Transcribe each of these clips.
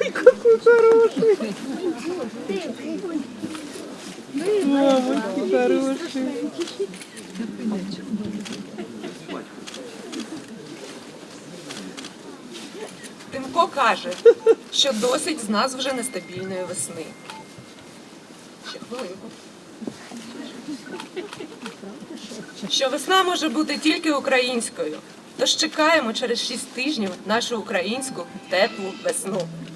Ой, какой хороший. Мамочки хороший. Тимко каже, що досить з нас вже нестабільної весни. Ще хвилинку. Що весна може бути тільки українською. Тож чекаємо через шість тижнів нашу українську теплу весну.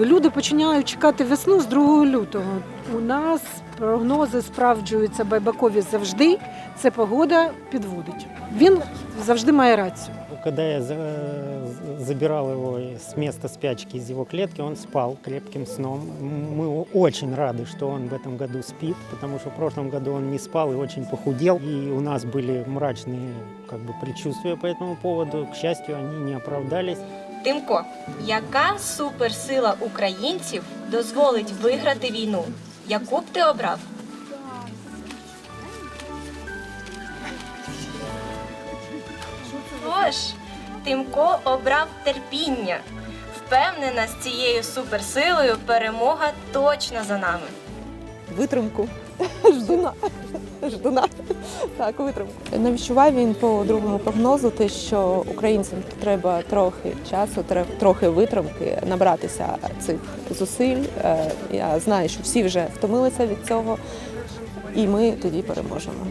Люди починають чекати весну з 2 лютого. У нас прогнози справджуються байбакові завжди. Це погода підводить. Він завжди має рацію. Когда я за- забирал его с места спячки из его клетки, он спал крепким сном. М- Мы очень рады, что он в этом году спит, потому что в прошлом году он не спал и очень похудел. И у нас были мрачные как бы, предчувствия по этому поводу. К счастью, они не оправдались. Тимко, яка суперсила українців дозволить виграти війну? Яку б ти обрав? Тож, Тимко обрав терпіння. Впевнена, з цією суперсилою перемога точно за нами. Витримку. Ждуна. Ждуна. Так, витримку. Не відчуває він по другому прогнозу, те, що українцям треба трохи часу, трохи витримки, набратися цих зусиль. Е, Я знаю, що всі вже втомилися від цього, і ми тоді переможемо.